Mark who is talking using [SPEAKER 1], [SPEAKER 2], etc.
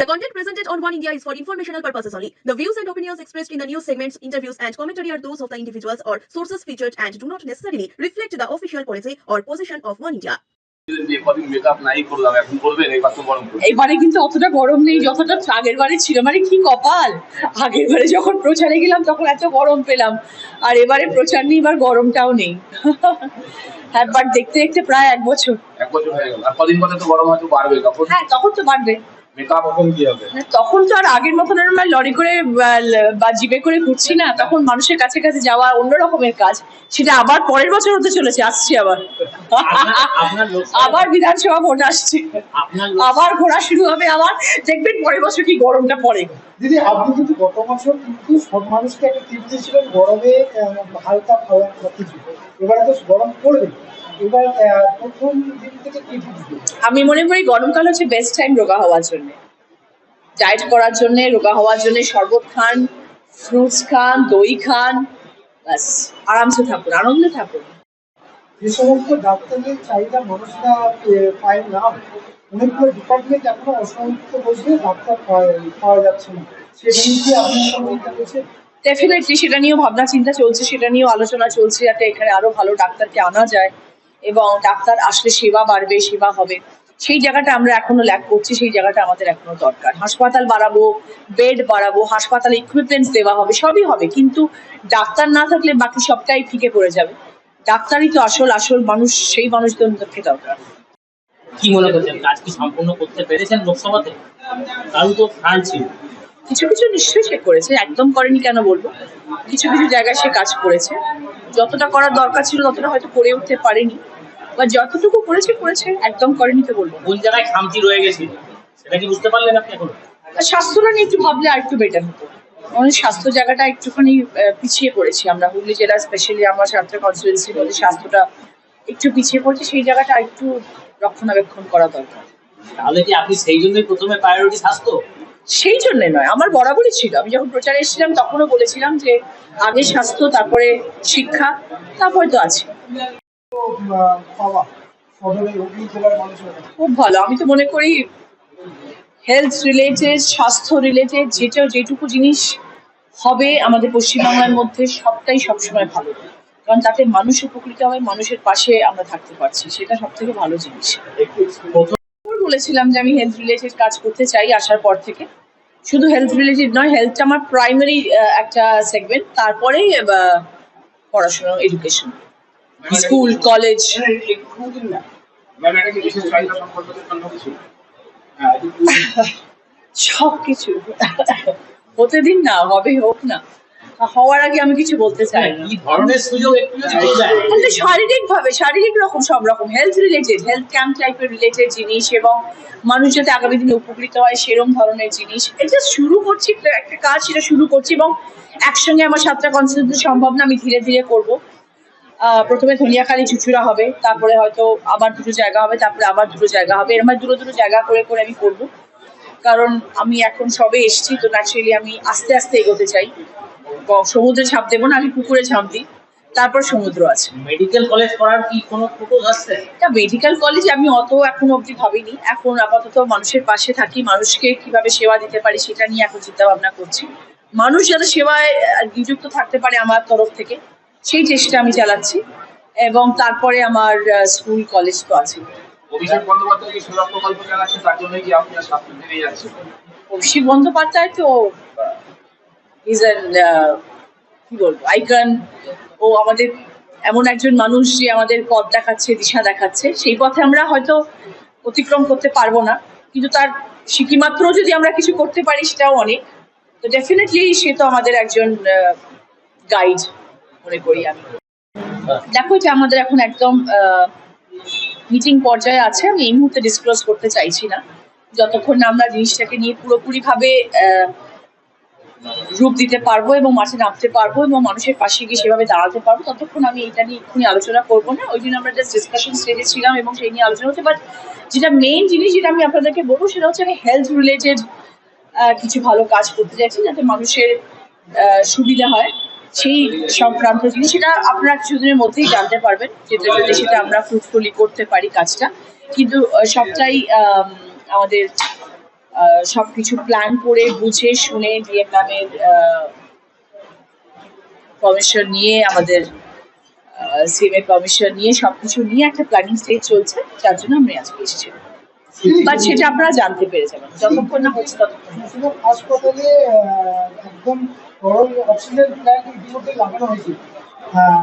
[SPEAKER 1] The content presented on One India is for informational purposes only. The views and opinions expressed in the news segments, interviews, and commentary are those of the individuals or sources featured and do not necessarily reflect the official policy or position of One India.
[SPEAKER 2] এবার
[SPEAKER 3] কিন্তু অতটা গরম নেই যতটা আগের বারে ছিল মানে কি কপাল আগের বারে যখন প্রচারে গেলাম তখন এত গরম পেলাম আর এবারে প্রচার নেই এবার গরমটাও নেই হ্যাঁ বাট দেখতে দেখতে প্রায় এক বছর
[SPEAKER 2] এক বছর হয়ে গেল আর কদিন পরে তো গরম হয়তো বাড়বে তখন
[SPEAKER 3] হ্যাঁ তখন তো বাড়বে মানে তখন তো আর আগের মতন আমরা লরি করে বা ল- বা জিপে করে ঘুরছি না। তখন মানুষের কাছে কাছে যাওয়া অন্য রকমের কাজ। সেটা আবার পরের বছর হতে চলেছে আসছি আবার। আবার বিধানসভা ভোট আসছে। আবার ঘোরা শুরু হবে আবার দেখবেন পরের বছর কি গরমটা পড়ে।
[SPEAKER 4] দিদি আপনি কিন্তু গত বছর কিন্তু সব মানুষকে একটা টিপ দিয়েছিলেন গরমে হালকা খাওয়া কিছু এবারে তো গরম পড়বে
[SPEAKER 3] আমি মনে করি গরমকাল হচ্ছে বেস্ট টাইম রোগা হওয়ার জন্য। ডায়েট করার জন্য রোগা হওয়ার জন্য শরবত খান ফ্রুটস খান দই খান ব্যাস আরামসে থাকুন আনন্দে থাকুন।
[SPEAKER 4] যে সমস্ত ডাক্তারদের চাহিদা মানুষরা পায় না অনেকগুলো ডিপার্টমেন্ট এখনও অসংখ্য বসে ডাক্তার পাওয়া যাচ্ছে না। সেটা নিয়ে আপনার সঙ্গে
[SPEAKER 3] ডেফিনেটলি সেটা নিয়েও ভাবনা চিন্তা চলছে সেটা নিয়েও আলোচনা চলছে যাতে এখানে আরও ভালো ডাক্তারকে আনা যায়। এবং ডাক্তার আসলে সেবা বাড়বে সেবা হবে। সেই জায়গাটা আমরা এখনও ল্যাক করছি সেই জায়গাটা আমাদের এখনও দরকার। হাসপাতাল বাড়াবো বেড বাড়াবো হাসপাতালে ইকুইপমেন্টস দেওয়া হবে সবই হবে। কিন্তু ডাক্তার না থাকলে বাকি সবটাই ফিকে পড়ে যাবে। ডাক্তারই তো আসল আসল মানুষ সেই মানুষদেরকে দরকার।
[SPEAKER 5] কি মনে করছেন? কাজ কি সম্পূর্ণ করতে পেরেছেন লোকসভাতে? কারণ তো ছিল।
[SPEAKER 3] কিছু কিছু নিশ্চয়ই সে করেছে একদম করেনি কেন বলব? কিছু কিছু জায়গায় সে কাজ করেছে। যতটা করার দরকার ছিল ততটা হয়তো করে উঠতে পারেনি। বা যতটুকু করেছে করেছে একদম করেনি তো বলব
[SPEAKER 5] কোন জায়গায় খামতি রয়ে গেছে সেটা কি বুঝতে পারলেন আপনি এখন?
[SPEAKER 3] স্বাস্থ্যটা নিয়ে একটু ভাবলে আর একটু বেটার হতো। আমাদের স্বাস্থ্য জায়গাটা একটুখানি পিছিয়ে পড়েছি। আমরা হুগলি জেলা স্পেশালি আমার সাতটা কনস্টিটুয়েন্সির মধ্যে স্বাস্থ্যটা একটু পিছিয়ে পড়ছে সেই জায়গাটা একটু রক্ষণাবেক্ষণ করা দরকার।
[SPEAKER 5] তাহলে কি আপনি সেই জন্যই প্রথমে প্রায়োরিটি স্বাস্থ্য?
[SPEAKER 3] সেই জন্য নয় আমার বরাবরই ছিল। আমি যখন প্রচারে এসেছিলাম তখনও বলেছিলাম যে আগে স্বাস্থ্য তারপরে শিক্ষা তারপরে তো আছে। খুব ভালো। আমি তো মনে করি হেলথ রিলেটেড স্বাস্থ্য রিলেটেড যেটা যেটুকু জিনিস হবে আমাদের পশ্চিমবাংলার মধ্যে, সবটাই সবসময় ভালো। কারণ তাতে মানুষ উপকৃত হয়, মানুষের পাশে আমরা থাকতে পারছি। সেটা সব থেকে ভালো জিনিস। বলেছিলাম যে আমি হেলথ রিলেটেড কাজ করতে চাই আসার পর থেকে। শুধু হেলথ রিলেটেড নয় হেলথটা আমার প্রাইমারি একটা সেগমেন্ট তারপরেই পড়াশোনা এডুকেশন স্কুল কলেজ। সব কিছু হতে দিন না হবে হোক না। হওয়ার আগে আমি কিছু বলতে চাই শারীরিক ভাবে শারীরিক রকম সব রকম হেলথ রিলেটেড হেলথ ক্যাম্প টাইপের রিলেটেড জিনিস এবং মানুষ যাতে আগামী দিনে উপকৃত হয় সেরম ধরনের জিনিস। এটা শুরু করছি একটা কাজ সেটা শুরু করছি এবং একসঙ্গে আমার সাতটা কনসেন্ট সম্ভব না আমি ধীরে ধীরে করব। প্রথমে ধনিয়াখালি চুচুড়া হবে তারপরে হয়তো আবার দুটো জায়গা হবে তারপরে আবার দুটো জায়গা হবে। এরম দুটো দুটো জায়গা করে করে আমি করব। কারণ আমি এখন সবে এসেছি তো ন্যাচারালি আমি আস্তে আস্তে এগোতে চাই। সমুদ্রে ঝাঁপ দেবো না আমি পুকুরে ঝাঁপ দিই। তারপর সমুদ্র আছে।
[SPEAKER 5] মেডিকেল কলেজ করার কি কোনো প্রপোজ আসছে
[SPEAKER 3] এটা মেডিকেল কলেজ আমি অত এখন অবধি ভাবিনি। এখন আপাতত মানুষের পাশে থাকি মানুষকে কীভাবে সেবা দিতে পারি সেটা নিয়ে এখন চিন্তা ভাবনা করছি। মানুষ যাতে সেবায় নিযুক্ত থাকতে পারে আমার তরফ থেকে। সেই চেষ্টা আমি চালাচ্ছি এবং তারপরে আমার স্কুল কলেজ তো আছে।
[SPEAKER 2] অভিষেক বন্দ্যোপাধ্যায় যে প্রকল্প চালাচ্ছে? তার জন্য কি আপনি স্বাস্থ্য বেড়ে যাচ্ছে?
[SPEAKER 3] অভিষেক বন্দ্যোপাধ্যায় তো ইজ অ্যান কি বলব আইকন ও আমাদের এমন একজন মানুষ যে আমাদের পথ দেখাচ্ছে দিশা দেখাচ্ছে। সেই পথে আমরা হয়তো অতিক্রম করতে পারব না। কিন্তু তার সিকিমাত্র যদি আমরা কিছু করতে পারি সেটাও অনেক। তো ডেফিনেটলি সে তো আমাদের একজন গাইড মনে করি আমি। দেখো যে আমাদের এখন একদম মিটিং পর্যায়ে আছে। আমি এই মুহূর্তে ডিসক্লোজ করতে চাইছি না। যতক্ষণ না আমরা জিনিসটাকে নিয়ে পুরোপুরি ভাবে রূপ দিতে পারব এবং মাঠে নামতে পারব এবং মানুষের পাশে গিয়ে সেভাবে দাঁড়াতে পারব, ততক্ষণ আমি এটা নিয়ে এক্ষুনি আলোচনা করব না। ওই দিন আমরা জাস্ট ডিসকাশন স্টেজে ছিলাম এবং সেই নিয়ে আলোচনা হচ্ছে। বাট যেটা মেইন জিনিস যেটা আমি আপনাদেরকে বলব, সেটা হচ্ছে আমি হেলথ রিলেটেড কিছু ভালো কাজ করতে চাইছি যাতে মানুষের সুবিধা হয়। সেই সংক্রান্ত সেটা আপনারা কিছুদিনের মধ্যেই জানতে পারবেন যেটা যদি সেটা আমরা ফ্রুটফুলি করতে পারি কাজটা। কিন্তু সবটাই আমাদের সবকিছু প্ল্যান করে বুঝে শুনে ম্যামের কমিশন নিয়ে আমাদের সিএমএ কমিশন নিয়ে সবকিছু নিয়ে একটা প্ল্যানিং স্টেজ চলছে, যার জন্য আমরা আজকে এসেছি। বাট সেটা আপনারা জানতে পেরে যাবেন যতক্ষণ না হচ্ছে ততক্ষণ।
[SPEAKER 4] হাসপাতালে একদম বড় অক্সিজেন প্ল্যান্ট ইতিমধ্যে লাগানো হয়েছে। হ্যাঁ